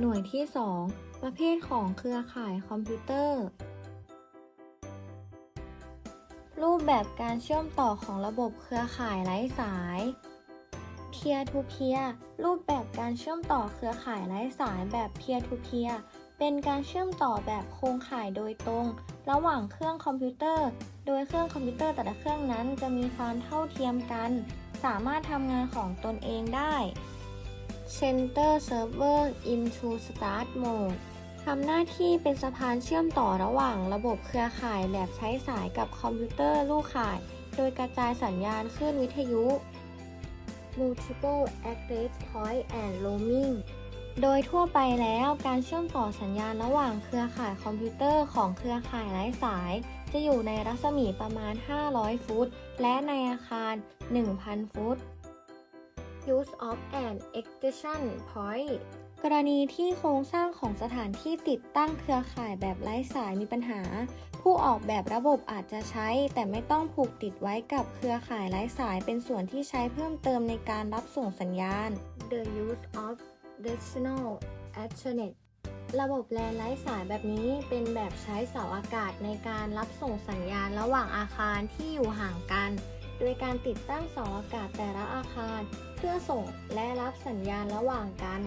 หน่วยที่ 2 ประเภทของเครือข่ายคอมพิวเตอร์ รูปแบบการเชื่อมต่อของระบบเครือข่ายไร้สาย Peer to Peer รูปแบบการเชื่อมต่อเครือข่ายไร้สายแบบ Peer to Peer เป็นการเชื่อมต่อแบบโครงข่ายโดยตรง ระหว่างเครื่องคอมพิวเตอร์ โดยเครื่องคอมพิวเตอร์แต่ละเครื่องนั้นจะมีความเท่าเทียมกัน สามารถทำงานของตนเองได้ Center Server into Start Mode ทำหน้าที่เป็นสะพานเชื่อมต่อระหว่างระบบเครือข่ายแบบใช้สายกับคอมพิวเตอร์ลูกข่าย โดยกระจายสัญญาณคลื่นวิทยุ Multiple Access Point and Roaming โดยทั่วไปแล้วการเชื่อมต่อสัญญาณระหว่างเครือข่ายคอมพิวเตอร์ของเครือข่ายไร้สาย จะอยู่ในรัศมีประมาณ 500 ฟุต และในอาคาร 1,000 ฟุต Use of an extension point กรณีที่โครงสร้างของสถานที่ติดตั้งเครือข่ายแบบไร้สายมีปัญหา ผู้ออกแบบระบบอาจจะใช้ แต่ไม่ต้องผูกติดไว้กับเครือข่ายไร้สายเป็นส่วนที่ใช้เพิ่มเติมในการรับส่งสัญญาณ The use of directional e t e r n e t ระบบแลนไร้สายแบบนี้เป็นแบบใช้เสาอากาศในการรับส่งสัญญาณระหว่างอาคารที่อยู่ห่างกัน โดยการติดตั้งเสาอากาศแต่ละอาคาร พื่อส่งและรับสัญญาณระหว่างกัน